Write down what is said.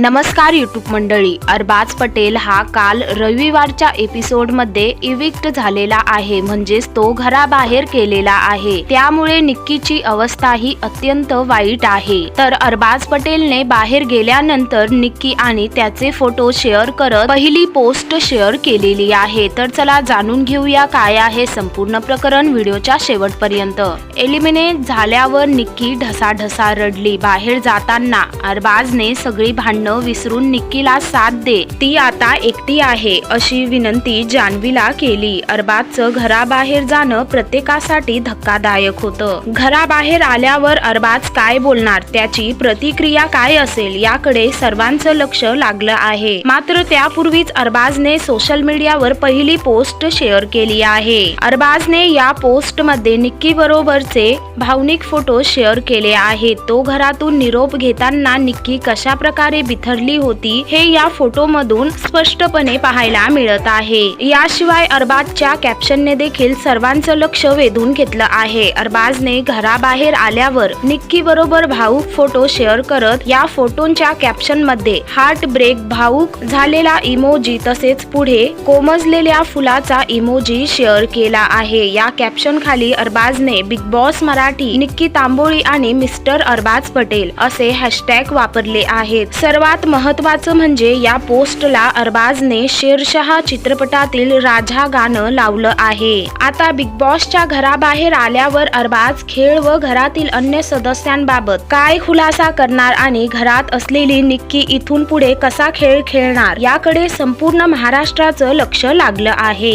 नमस्कार यूट्यूब मंडळी. अरबाज पटेल हा काल रविवारच्या एपिसोडमध्ये इविक्ट झालेला आहे. म्हणजेच तो घराबाहेर केलेला आहे. त्यामुळे निक्कीची अवस्था ही अत्यंत वाईट आहे. तर अरबाज पटेलने बाहेर गेल्यानंतर निक्की आणि त्याचे फोटो शेअर करत पहिली पोस्ट शेअर केलेली आहे. तर चला जाणून घेऊया काय आहे संपूर्ण प्रकरण व्हिडिओच्या शेवटपर्यंत. एलिमिनेट झाल्यावर निक्की ढसाढसा रडली. बाहेर जाताना अरबाजने सगळी भांडणं न विसरून निक्कीला साथ दे. ती आता एकटी आहे अशी विनंती जान्हवीला केली. अरबाजचं घराबाहेर जाणं प्रत्येकासाठी धक्कादायक होतं. घराबाहेर आल्यावर अरबाज काय बोलणार? त्याची प्रतिक्रिया काय असेल? याकडे सर्वांचं लक्ष लागलं आहे. मात्र त्यापूर्वीच अरबाजने सोशल मीडियावर पहिली पोस्ट शेअर केली आहे. अरबाजने या पोस्टमध्ये निक्की बरोबरचे भावनिक फोटो शेअर केले आहेत. तो घरातून निरोप घेताना निक्की कशा प्रकारे बिथरली होती हे या फोटो मधून स्पष्टपणे पाहायला मिळत आहे. याशिवाय अरबाजच्या कॅप्शनने देखील सर्वांचं लक्ष वेधून घेतलं आहे. अरबाजने घराबाहेर आल्यावर निक्की बरोबर भाऊक फोटो शेअर करत या फोटोंच्या कॅप्शनमध्ये हार्ट ब्रेक भाऊक झालेला इमोजी तसेच पुढे कोमजलेल्या फुलाचा इमोजी शेअर केला आहे. या कॅप्शन खाली अरबाजने बिग बॉस मराठी निक्की तांबोळी आणि मिस्टर अरबाज पटेल असे हॅशटॅग वापरले आहेत. सर्वात महत्त्वाचं म्हणजे या पोस्टला अरबाजने शेरशहा चित्रपटातील राजा गाणं लावलं आहे. आता बिग बॉसच्या घराबाहेर आल्यावर अरबाज खेळ व घरातील अन्य सदस्यांबाबत काय खुलासा करणार आणि घरात असलेली निक्की इथून पुढे कसा खेळ खेळणार याकडे संपूर्ण महाराष्ट्राचं लक्ष लागलं आहे.